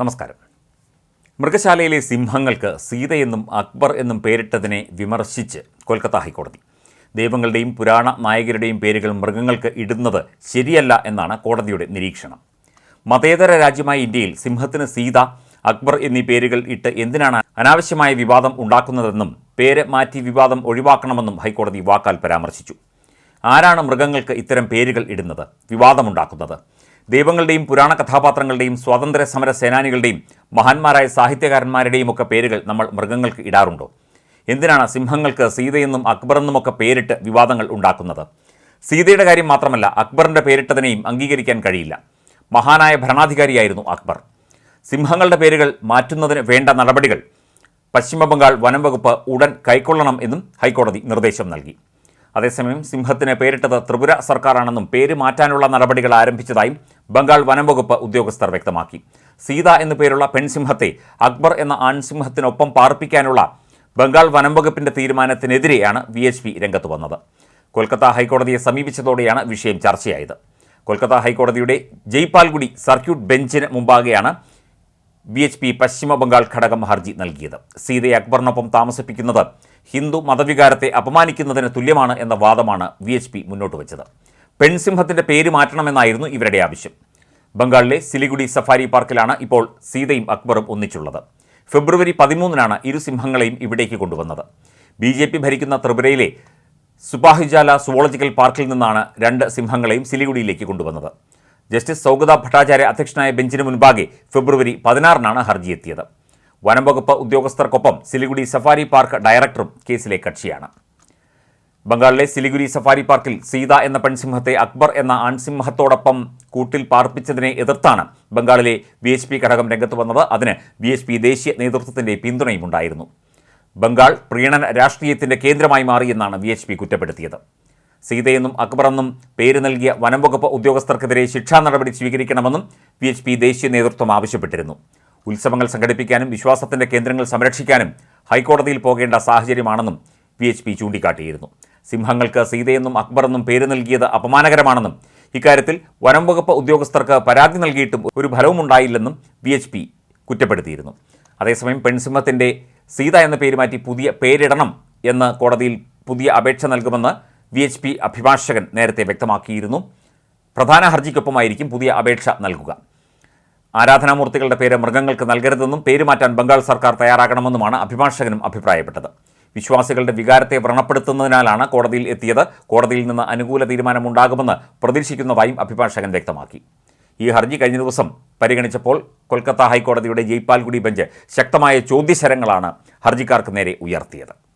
നമസ്കാരം. മൃഗശാലയിലെ സിംഹങ്ങൾക്ക് സീതയെന്നും അക്ബർ എന്നും പേരിട്ടതിനെ വിമർശിച്ച് കൊൽക്കത്ത ഹൈക്കോടതി. ദൈവങ്ങളുടെയും പുരാണ നായകരുടെയും പേരുകൾ മൃഗങ്ങൾക്ക് ഇടുന്നത് ശരിയല്ല എന്നാണ് കോടതിയുടെ നിരീക്ഷണം. മതേതര രാജ്യമായ ഇന്ത്യയിൽ സിംഹത്തിന് സീത അക്ബർ എന്നീ പേരുകൾ ഇട്ട് എന്തിനാണ് അനാവശ്യമായ വിവാദം ഉണ്ടാക്കുന്നതെന്നും പേര് മാറ്റി വിവാദം ഒഴിവാക്കണമെന്നും ഹൈക്കോടതി വാക്കാൽ പരാമർശിച്ചു. ആരാണ് മൃഗങ്ങൾക്ക് ഇത്തരം പേരുകൾ ഇടുന്നത്? വിവാദമുണ്ടാക്കുന്നത്. ദൈവങ്ങളുടെയും പുരാണ കഥാപാത്രങ്ങളുടെയും സ്വാതന്ത്ര്യ സമര സേനാനികളുടെയും മഹാന്മാരായ സാഹിത്യകാരന്മാരുടെയും ഒക്കെ പേരുകൾ നമ്മൾ മൃഗങ്ങൾക്ക് ഇടാറുണ്ടോ? എന്തിനാണ് സിംഹങ്ങൾക്ക് സീതയെന്നും അക്ബറെന്നുമൊക്കെ പേരിട്ട് വിവാദങ്ങൾ ഉണ്ടാക്കുന്നത്? സീതയുടെ കാര്യം മാത്രമല്ല അക്ബറിന്റെ പേരിട്ടതിനെയും അംഗീകരിക്കാൻ കഴിയില്ല. മഹാനായ ഭരണാധികാരിയായിരുന്നു അക്ബർ. സിംഹങ്ങളുടെ പേരുകൾ മാറ്റുന്നതിന് വേണ്ട നടപടികൾ പശ്ചിമബംഗാൾ വനം വകുപ്പ് ഉടൻ കൈക്കൊള്ളണം എന്നും ഹൈക്കോടതി നിർദ്ദേശം നൽകി. അതേസമയം സിംഹത്തിന് പേരിട്ടത് ത്രിപുര സർക്കാരാണെന്നും പേര് മാറ്റാനുള്ള നടപടികൾ ആരംഭിച്ചതായും ബംഗാൾ വനംവകുപ്പ് ഉദ്യോഗസ്ഥർ വ്യക്തമാക്കി. സീത എന്നു പേരുള്ള പെൺസിംഹത്തെ അക്ബർ എന്ന ആൺസിംഹത്തിനൊപ്പം പാർപ്പിക്കാനുള്ള ബംഗാൾ വനംവകുപ്പിന്റെ തീരുമാനത്തിനെതിരെയാണ് വി എച്ച് പി രംഗത്ത് വന്നത്. കൊൽക്കത്ത ഹൈക്കോടതിയെ സമീപിച്ചതോടെയാണ് വിഷയം ചർച്ചയായത്. കൊൽക്കത്ത ഹൈക്കോടതിയുടെ ജയ്പാൽഗുഡി സർക്യൂട്ട് ബെഞ്ചിന് മുമ്പാകെയാണ് V H P Paschima Bengal ഘടകം ഹർജി നൽകിയത്. സീതയെ അക്ബറിനൊപ്പം താമസിപ്പിക്കുന്നത് ഹിന്ദു മതവികാരത്തെ അപമാനിക്കുന്നതിന് തുല്യമാണ് എന്ന വാദമാണ് വി എച്ച് പി മുന്നോട്ട് വച്ചത്. പെൺസിംഹത്തിന്റെ പേര് മാറ്റണമെന്നായിരുന്നു ഇവരുടെ ആവശ്യം. ബംഗാളിലെ സിലിഗുഡി സഫാരി പാർക്കിലാണ് ഇപ്പോൾ സീതയും അക്ബറും ഒന്നിച്ചുള്ളത്. ഫെബ്രുവരി പതിമൂന്നിനാണ് ഇരു സിംഹങ്ങളെയും ഇവിടേക്ക് കൊണ്ടുവന്നത്. ബി ജെ പി ഭരിക്കുന്ന ത്രിപുരയിലെ സുബാഹിജാല സുവോളജിക്കൽ പാർക്കിൽ നിന്നാണ് രണ്ട് സിംഹങ്ങളെയും സിലിഗുഡിയിലേക്ക് കൊണ്ടുവന്നത്. ജസ്റ്റിസ് സൗഗത ഭട്ടാചാര്യ അധ്യക്ഷനായ ബെഞ്ചിന് മുൻപാകെ ഫെബ്രുവരി പതിനാറിനാണ് ഹർജി എത്തിയത് വനംവകുപ്പ് ഉദ്യോഗസ്ഥർക്കൊപ്പം സിലിഗുഡി സഫാരി പാർക്ക് ഡയറക്ടറും കേസിലെ കക്ഷിയാണ്. ബംഗാളിലെ സിലിഗുരി സഫാരി പാർക്കിൽ സീത എന്ന പെൺസിംഹത്തെ അക്ബർ എന്ന ആൺസിംഹത്തോടൊപ്പം കൂട്ടിൽ പാർപ്പിച്ചതിനെ എതിർത്താണ് ബംഗാളിലെ വി എച്ച് പി ഘടകം രംഗത്ത് വന്നത്. അതിന് വി എച്ച് പി ദേശീയ നേതൃത്വത്തിന്റെ പിന്തുണയും ഉണ്ടായിരുന്നു. ബംഗാൾ പ്രീണന രാഷ്ട്രീയത്തിന്റെ കേന്ദ്രമായി മാറിയെന്നാണ് വി എച്ച് പി കുറ്റപ്പെടുത്തിയത്. സീതയെന്നും അക്ബറെന്നും പേര് നൽകിയ വനംവകുപ്പ് ഉദ്യോഗസ്ഥർക്കെതിരെ ശിക്ഷാ നടപടി സ്വീകരിക്കണമെന്നും വി എച്ച് പി ദേശീയ നേതൃത്വം ആവശ്യപ്പെട്ടിരുന്നു. ഉത്സവങ്ങൾ സംഘടിപ്പിക്കാനും വിശ്വാസത്തിന്റെ കേന്ദ്രങ്ങൾ സംരക്ഷിക്കാനും ഹൈക്കോടതിയിൽ പോകേണ്ട സാഹചര്യമാണെന്നും പി എച്ച് പി ചൂണ്ടിക്കാട്ടിയിരുന്നു. സിംഹങ്ങൾക്ക് സീതയെന്നും അക്ബറെന്നും പേര് നൽകിയത് അപമാനകരമാണെന്നും ഇക്കാര്യത്തിൽ വനം വകുപ്പ് ഉദ്യോഗസ്ഥർക്ക് പരാതി നൽകിയിട്ടും ഒരു ഫലവുമുണ്ടായില്ലെന്നും വി എച്ച് പി കുറ്റപ്പെടുത്തിയിരുന്നു. അതേസമയം പെൺസിംഹത്തിന്റെ സീത എന്ന പേര് മാറ്റി പുതിയ പേരിടണം എന്ന് കോടതിയിൽ പുതിയ അപേക്ഷ നൽകുമെന്ന് വി എച്ച് പി അഭിഭാഷകൻ നേരത്തെ വ്യക്തമാക്കിയിരുന്നു. പ്രധാന ഹർജിക്കൊപ്പമായിരിക്കും പുതിയ അപേക്ഷ നൽകുക. ആരാധനാമൂർത്തികളുടെ പേര് മൃഗങ്ങൾക്ക് നൽകരുതെന്നും പേരുമാറ്റാൻ ബംഗാൾ സർക്കാർ തയ്യാറാകണമെന്നുമാണ് അഭിഭാഷകനും അഭിപ്രായപ്പെട്ടത്. വിശ്വാസികളുടെ വികാരത്തെ വ്രണപ്പെടുത്തുന്നതിനാലാണ് കോടതിയിൽ എത്തിയത്. കോടതിയിൽ നിന്ന് അനുകൂല തീരുമാനമുണ്ടാകുമെന്ന് പ്രതീക്ഷിക്കുന്നതായും അഭിഭാഷകൻ വ്യക്തമാക്കി. ഈ ഹർജി കഴിഞ്ഞ ദിവസം പരിഗണിച്ചപ്പോൾ കൊൽക്കത്ത ഹൈക്കോടതിയുടെ ജയ്പാൽഗുഡി ബെഞ്ച് ശക്തമായ ചോദ്യശരങ്ങളാണ് ഹർജിക്കാർക്ക് നേരെ ഉയർത്തിയത്.